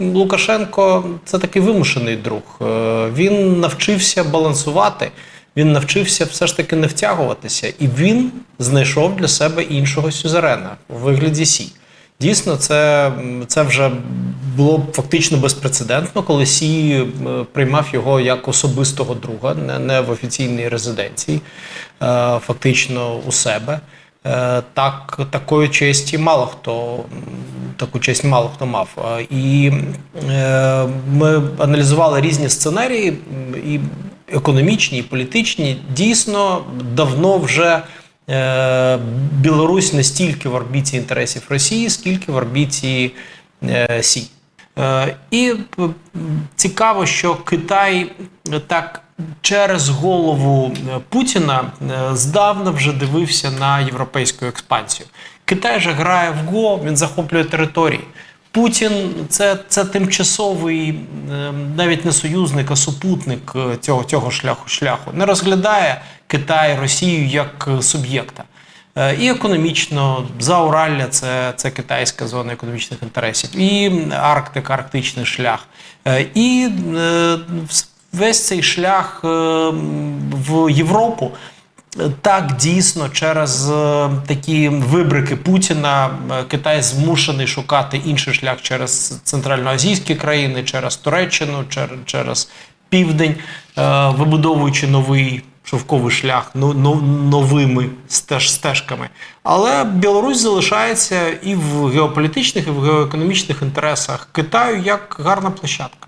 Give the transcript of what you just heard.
Лукашенко це такий вимушений друг. Е, Він навчився балансувати, він навчився все ж таки не втягуватися, і він знайшов для себе іншого сюзерена у вигляді Сі. Дійсно, це, це вже було фактично безпрецедентно, коли Сі е, приймав його як особистого друга, не, не в офіційній резиденції, е, фактично у себе. Так, такої честі мало хто таку честь мало хто мав. І е, ми аналізували різні сценарії, і економічні, і політичні. Дійсно, давно вже е, Білорусь не стільки в орбіті інтересів Росії, скільки в орбіті е, Сі. І цікаво, що Китай так через голову е, Путіна е, здавна вже дивився на європейську експансію. Китай же грає в ГО, він захоплює території. Путін це, це тимчасовий е, навіть не союзник, а супутник цього, цього шляху шляху. Не розглядає Китай Росію як суб'єкта. І економічно Зауралля це, це китайська зона економічних інтересів, і Арктика, Арктичний шлях. І весь цей шлях е, в Європу. е, Так, дійсно, через е, такі вибрики Путіна Китай змушений шукати інший шлях через центральноазійські країни, через Туреччину, чер- через південь, вибудовуючи новий шовковий шлях но- но- новими стеж, стежками. Але Білорусь залишається і в геополітичних, і в геоекономічних інтересах Китаю як гарна площадка.